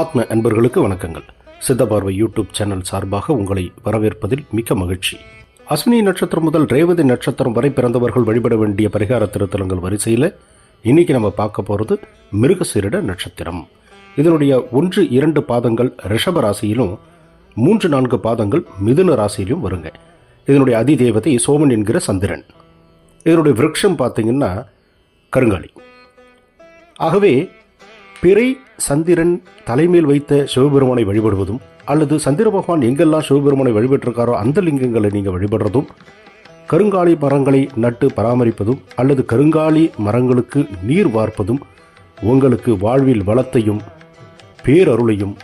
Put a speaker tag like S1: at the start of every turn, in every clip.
S1: ஆத்ம அன்பர்களுக்கு வணக்கங்கள். சித்தபார்வை யூடியூப் சேனல் சார்பாக உங்களை வரவேற்பதில் மிக்க மகிழ்ச்சி. அஸ்வினி நட்சத்திரம் முதல் ரேவதி நட்சத்திரம் வரை பிறந்தவர்கள் வழிபட வேண்டிய பரிகார திருத்தலங்கள் வரிசையில் இன்னைக்கு நம்ம பார்க்க போகிறது மிருகசீரிட நட்சத்திரம். இதனுடைய ஒன்று இரண்டு பாதங்கள் ரிஷப ராசியிலும் மூன்று நான்கு பாதங்கள் மிதுன ராசியிலும் வருங்க. இதனுடைய அதிதேவதை சோமன் என்கிற சந்திரன். இதனுடைய விரக்ஷம் பார்த்தீங்கன்னா கருங்காலி. ஆகவே பிறை சந்திரன் தலைமையில் வைத்த சிவபெருமானை வழிபடுவதும் அல்லது சந்திர பகவான் எங்கெல்லாம் சிவபெருமானை வழிபட்டிருக்காரோ அந்த லிங்கங்களை நீங்கள் வழிபடுறதும் கருங்காலி மரங்களை நட்டு பராமரிப்பதும் அல்லது கருங்காலி மரங்களுக்கு நீர் வார்ப்பதும் உங்களுக்கு வாழ்வில் வளத்தையும் பேரருளையும்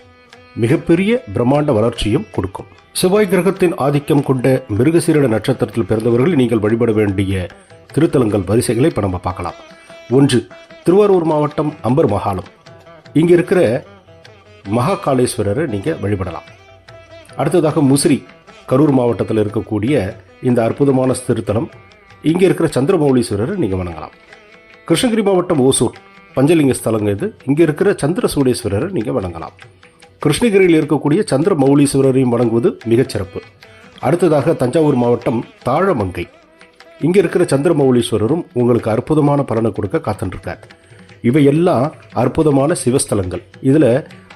S1: மிகப்பெரிய பிரம்மாண்ட வளர்ச்சியும் கொடுக்கும். செவ்வாய் கிரகத்தின் ஆதிக்கம் கொண்ட மிருகசீரட நட்சத்திரத்தில் பிறந்தவர்கள் நீங்கள் வழிபட வேண்டிய திருத்தலங்கள் வரிசைகளை இப்போ நம்ம பார்க்கலாம். ஒன்று திருவாரூர் மாவட்டம் அம்பர் மகாலம். இங்கே இருக்கிற மகாகாலேஸ்வரரை நீங்கள் வழிபடலாம். அடுத்ததாக முசிறி கரூர் மாவட்டத்தில் இருக்கக்கூடிய இந்த அற்புதமான திருத்தலம் இங்கே இருக்கிற சந்திரமௌலீஸ்வரரை நீங்கள் வணங்கலாம். கிருஷ்ணகிரி மாவட்டம் ஓசூர் பஞ்சலிங்க ஸ்தலங்க இது. இங்கே இருக்கிற சந்திர சூடேஸ்வரரை நீங்கள் வணங்கலாம். கிருஷ்ணகிரியில் இருக்கக்கூடிய சந்திர மௌலீஸ்வரரையும் வணங்குவது மிகச் சிறப்பு. அடுத்ததாக தஞ்சாவூர் மாவட்டம் தாழமங்கை. இங்கே இருக்கிற சந்திரமௌலீஸ்வரரும் உங்களுக்கு அற்புதமான பலனை கொடுக்க காத்துருக்கார் இவையெல்லாம் அற்புதமான சிவஸ்தலங்கள். இதில்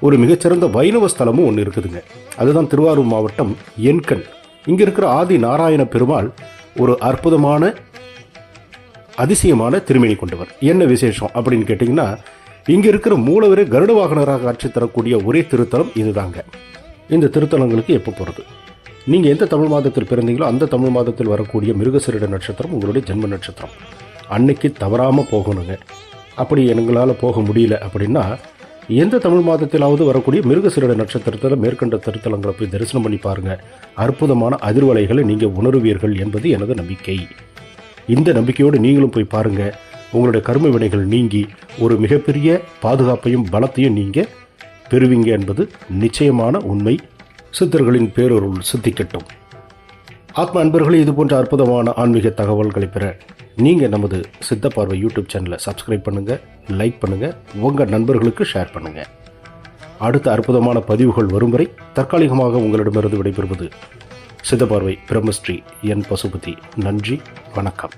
S1: ஒரு மிகச்சிறந்த வைணவ ஸ்தலமும் ஒன்று இருக்குதுங்க. அதுதான் திருவாரூர் மாவட்டம் என்கண் இங்கே இருக்கிற ஆதி நாராயண பெருமாள் ஒரு அற்புதமான அதிசயமான திருமணி கொண்டவர். என்ன விசேஷம் அப்படின்னு கேட்டிங்கன்னா இங்கே இருக்கிற மூலவரே கருட வாகனராக காட்சி தரக்கூடிய ஒரே திருத்தலம் இதுதாங்க. இந்த திருத்தலங்களுக்கு எப்போ போகிறது நீங்கள் எந்த தமிழ் மாதத்தில் பிறந்தீங்களோ அந்த தமிழ் மாதத்தில் வரக்கூடிய மிருகசரிட நட்சத்திரம் உங்களுடைய ஜென்ம நட்சத்திரம். அன்னைக்கு தவறாமல் போகணுங்க. அப்படி எங்களால் போக முடியல அப்படின்னா எந்த தமிழ் மாதத்திலாவது வரக்கூடிய மிருகசிரிட நட்சத்திரத்தில் மேற்கண்ட திருத்தலங்களை போய் தரிசனம் பண்ணி பாருங்கள் அற்புதமான அதிர்வலைகளை நீங்கள் உணருவீர்கள் என்பது எனது நம்பிக்கை. இந்த நம்பிக்கையோடு நீங்களும் போய் பாருங்கள் உங்களுடைய கர்ம வினைகள் நீங்கி ஒரு மிகப்பெரிய பாதுகாப்பையும் பலத்தையும் நீங்கள் பெறுவீங்க என்பது நிச்சயமான உண்மை. சித்தர்களின் பேரொருள் சித்திக்கட்டும். ஆத்ம அன்பர்களே இது போன்ற அற்புதமான ஆன்மீக தகவல்களை பெற நீங்கள் நமது சித்த பார்வை யூடியூப் சேனலை சப்ஸ்கிரைப் பண்ணுங்கள் லைக் பண்ணுங்கள் உங்கள் நண்பர்களுக்கு ஷேர் பண்ணுங்கள் அடுத்த அற்புதமான பதிவுகள் வரும் வரை தற்காலிகமாக உங்களிடமிருந்து விடைபெறுவது சித்தபார்வை பிரம்மஸ்ரீ என் பசுபதி. நன்றி வணக்கம்.